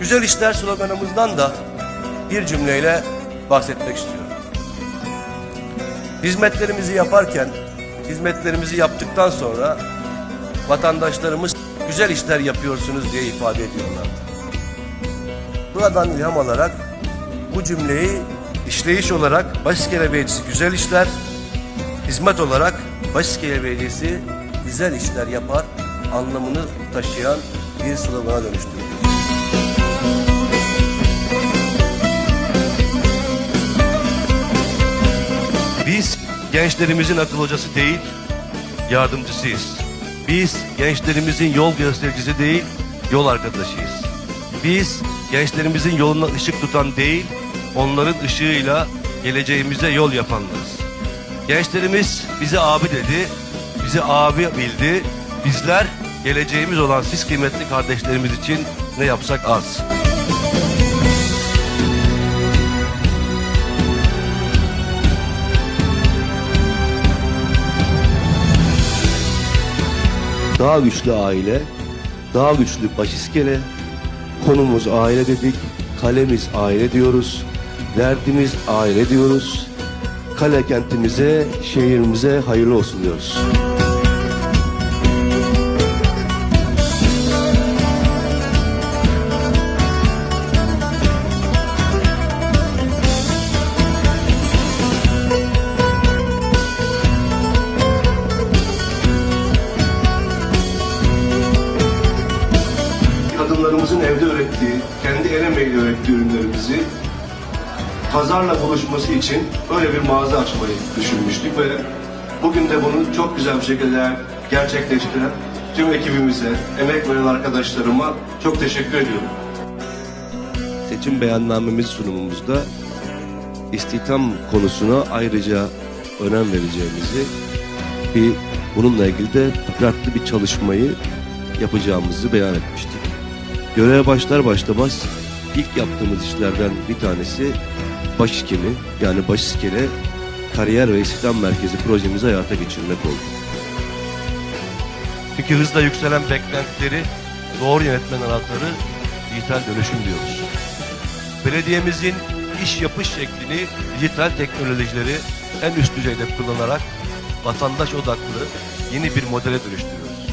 Güzel işler sloganımızdan da bir cümleyle bahsetmek istiyorum. Hizmetlerimizi yaparken, hizmetlerimizi yaptıktan sonra vatandaşlarımız güzel işler yapıyorsunuz diye ifade ediyorlardı. Buradan ilham alarak bu cümleyi işleyiş olarak Başiskele Belediyesi güzel işler, hizmet olarak Başiskele Belediyesi güzel işler yapar anlamını taşıyan bir slogana dönüştürdük. Biz gençlerimizin akıl hocası değil, yardımcısıyız. Biz gençlerimizin yol göstericisi değil, yol arkadaşıyız. Biz gençlerimizin yoluna ışık tutan değil, onların ışığıyla geleceğimize yol yapanlarız. Gençlerimiz bize abi dedi, bizi abi bildi. Bizler geleceğimiz olan siz kıymetli kardeşlerimiz için ne yapsak az. Daha güçlü aile, daha güçlü başiskele, konumuz aile dedik, kalemiz aile diyoruz, derdimiz aile diyoruz. Kale kentimize, şehrimize hayırlı olsun diyoruz. Kadınlarımızın evde ürettiği, kendi el emeğiyle ürettiği ürünlerimizi pazarla buluşması için böyle bir mağaza açmayı düşünmüştük ve bugün de bunu çok güzel bir şekilde gerçekleştiren tüm ekibimize, emek veren arkadaşlarıma çok teşekkür ediyorum. Seçim beyannamemiz sunumumuzda istihdam konusuna ayrıca önem vereceğimizi bir bununla ilgili de farklı bir çalışmayı yapacağımızı beyan etmiştik. Göreve başlar başlamaz ilk yaptığımız işlerden bir tanesi Başiskele yani Başiskele Kariyer ve İstihdam Merkezi projemizi hayata geçirmek oldu. Çünkü hızla yükselen beklentileri doğru yönetmen anahtarı dijital dönüşüm diyoruz. Belediyemizin iş yapış şeklini dijital teknolojileri en üst düzeyde kullanarak vatandaş odaklı yeni bir modele dönüştürüyoruz.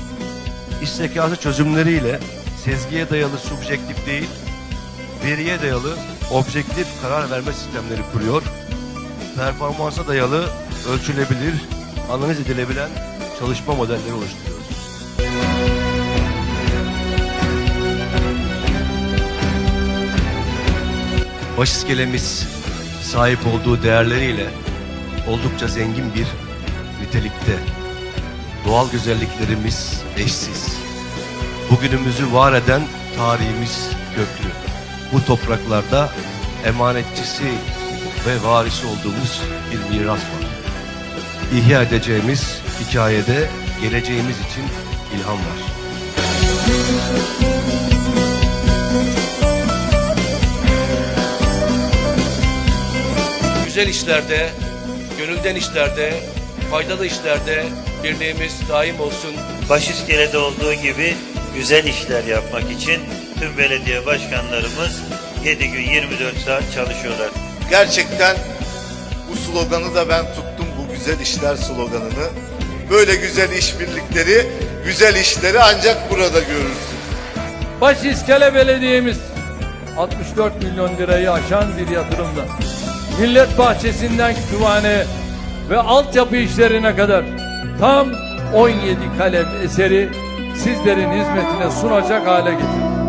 İş zekası çözümleriyle sezgiye dayalı subjektif değil, veriye dayalı objektif karar verme sistemleri kuruyor. Performansa dayalı ölçülebilir, analiz edilebilen çalışma modelleri oluşturuyoruz. Başiskelemiz sahip olduğu değerleriyle oldukça zengin bir nitelikte. Doğal güzelliklerimiz eşsiz. Bugünümüzü var eden tarihimiz köklü. Bu topraklarda emanetçisi ve varisi olduğumuz bir miras var. İhya edeceğimiz hikayede geleceğimiz için ilham var. Güzel işlerde, gönülden işlerde, faydalı işlerde birliğimiz daim olsun. Başiskele'de olduğu gibi güzel işler yapmak için tüm belediye başkanlarımız 7 gün 24 saat çalışıyorlar. Gerçekten bu sloganı da ben tuttum bu güzel işler sloganını. Böyle güzel işbirlikleri, güzel işleri ancak burada görürsün. Başiskele Belediye'miz 64 milyon lirayı aşan bir yatırımla Millet Bahçesi'nden kütüphane ve altyapı işlerine kadar tam 17 kalem eseri sizlerin hizmetine sunacak hale getirdi.